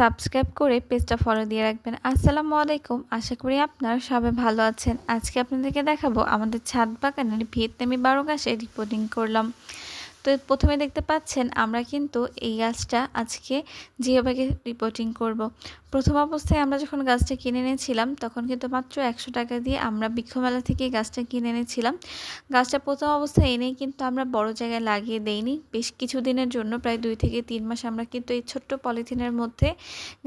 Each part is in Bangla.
সাবস্ক্রাইব করে পেজটা ফলো দিয়ে রাখবেন। আসসালামু আলাইকুম। আশা করি আপনারা সবাই ভালো আছেন। আজকে আপনাদেরকে দেখাবো আমাদের ছাদ বাগানের ভিয়েতনামি বারো গাছে রিপোর্টিং করলাম। তো প্রথমে দেখতে পাচ্ছেন আমরা কিন্তু এই গাছটা আজকে জিওব্যাগে রিপোর্টিং করব। প্রথম অবস্থায় আমরা যখন গাছটা কিনে এনেছিলাম, তখন কিন্তু মাত্র একশো টাকা দিয়ে আমরা বৃক্ষমেলা থেকে গাছটা কিনে এনেছিলাম। গাছটা প্রথম অবস্থায় এনেই কিন্তু আমরা বড় জায়গায় লাগিয়ে দেইনি। বেশ কিছু দিনের জন্য, প্রায় দুই থেকে তিন মাস আমরা কিন্তু এই ছোট্ট পলিথিনের মধ্যে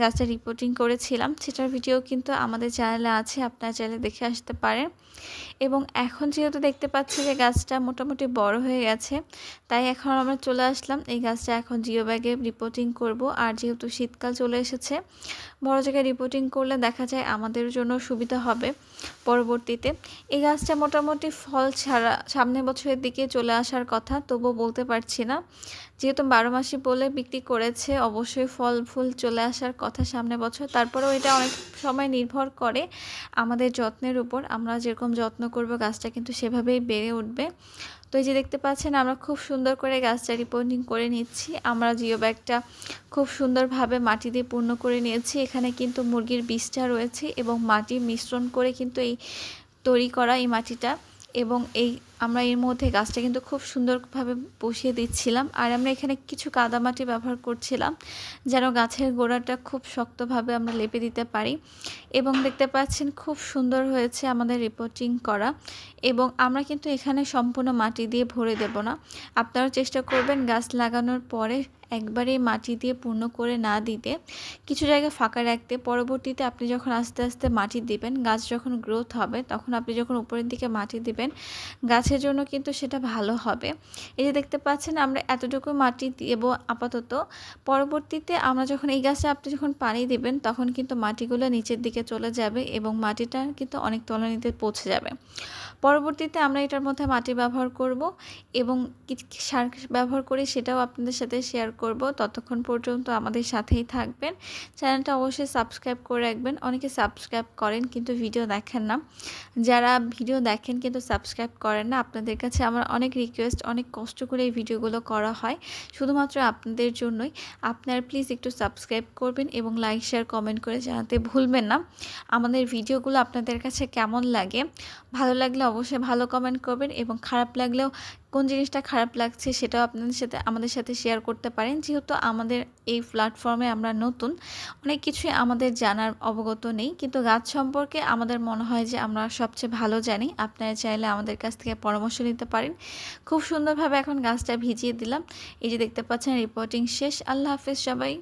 গাছটা রিপোর্টিং করেছিলাম। সেটার ভিডিও কিন্তু আমাদের চ্যানেলে আছে, আপনারা চ্যানেলে দেখে আসতে পারেন। এবং এখন যেহেতু দেখতে পাচ্ছি যে গাছটা মোটামুটি বড় হয়ে গেছে, তাই এখন আমরা চলে আসলাম। এই গাছটা এখন জিও ব্যাগে রিপোর্টিং করব। আর যেহেতু শীতকাল চলে এসেছে বড় জায়গায় রিপোর্টিং করলে দেখা যায় আমাদের জন্য সুবিধা হবে পরবর্তীতে। এই গাছটা মোটামুটি ফল ছাড়া সামনের বছরের দিকে চলে আসার কথা তবু বলতে পারছি না। যেহেতু বারো মাসি বলে বিক্রি করেছে, অবশ্যই ফল ফুল চলে আসার কথা সামনে বছর। তারপরেও এটা অনেক সময় নির্ভর করে আমাদের যত্নের উপর আমরা যেরকম যত্ন করব গাছটা কিন্তু সেভাবেই বেড়ে উঠবে। তো এই যে দেখতে পাচ্ছেন, আমরা খুব সুন্দর করে গাছটা রিপোর্টিং করে নিচ্ছি। আমরা জিও ব্যাগটা খুব সুন্দরভাবে মাটি দিয়ে পূর্ণ করে নিয়েছি। এখানে কিন্তু মুরগির বীজটা রয়েছে এবং মাটি মিশ্রণ করে কিন্তু এই তৈরি করা এই মাটিটা। এবং এই, আমরা এর মধ্যে গাছটা কিন্তু খুব সুন্দরভাবে বসিয়ে দিচ্ছিলাম। আর আমরা এখানে কিছু কাদামাটি ব্যবহার করছিলাম, যেন গাছের গোড়াটা খুব শক্তভাবে আমরা লেপে দিতে পারি। এবং দেখতে পাচ্ছেন খুব সুন্দর হয়েছে আমাদের রিপোর্টিং করা। এবং আমরা কিন্তু এখানে সম্পূর্ণ মাটি দিয়ে ভরে দেব না। আপনারা চেষ্টা করবেন গাছ লাগানোর পরে একবারে মাটি দিয়ে পূর্ণ করে না দিতে কিছু জায়গা ফাঁকা রাখতে পরবর্তীতে আপনি যখন আস্তে আস্তে মাটি দিবেন, গাছ যখন গ্রোথ হবে, তখন আপনি যখন উপরের দিকে মাটি দিবেন, গাছের জন্য কিন্তু সেটা ভালো হবে। এই যে দেখতে পাচ্ছেন আমরা এতটুকু মাটি দেব আপাতত। পরবর্তীতে আমরা যখন এই গাছে আপনি যখন পানি দিবেন, তখন কিন্তু মাটিগুলো নিচের দিকে চলে যাবে এবং মাটিটা কিন্তু অনেক তলানিতে পৌঁছে যাবে। পরবর্তীতে আমরা এটার মধ্যে মাটি ব্যবহার করব এবং সার ব্যবহার করি সেটাও আপনাদের সাথে শেয়ার করব। ততক্ষণ পর্যন্ত আমাদের সাথেই থাকবেন। চ্যানেলটা অবশ্যই সাবস্ক্রাইব করে রাখবেন। অনেকে সাবস্ক্রাইব করেন কিন্তু ভিডিও দেখেন না। যারা ভিডিও দেখেন কিন্তু সাবস্ক্রাইব করেন না, আপনাদের কাছে আমার অনেক রিকোয়েস্ট অনেক কষ্ট করে এই ভিডিওগুলো করা হয়। শুধুমাত্র আপনাদের জন্যই। আপনারা প্লিজ একটু সাবস্ক্রাইব করবেন এবং লাইক শেয়ার কমেন্ট করে জানাতে ভুলবেন না। আমাদের ভিডিওগুলো আপনাদের কাছে কেমন লাগে? ভালো লাগলে অবশ্যই ভালো কমেন্ট করবেন এবং খারাপ লাগলেও কোন জিনিসটা খারাপ লাগছে সেটাও আপনাদের সাথে, আমাদের সাথে শেয়ার করতে পারেন। যেহেতু আমাদের এই প্ল্যাটফর্মে আমরা নতুন, অনেক কিছুই আমাদের জানার অবগত নেই। কিন্তু গাছ সম্পর্কে আমাদের মনে হয় যে আমরা সবচেয়ে ভালো জানি। আপনারা চাইলে আমাদের কাছ থেকে পরামর্শ নিতে পারেন। খুব সুন্দরভাবে এখন গাছটা ভিজিয়ে দিলাম। এই যে দেখতে পাচ্ছেন রিপোর্টিং শেষ। আল্লাহ হাফেজ সবাই।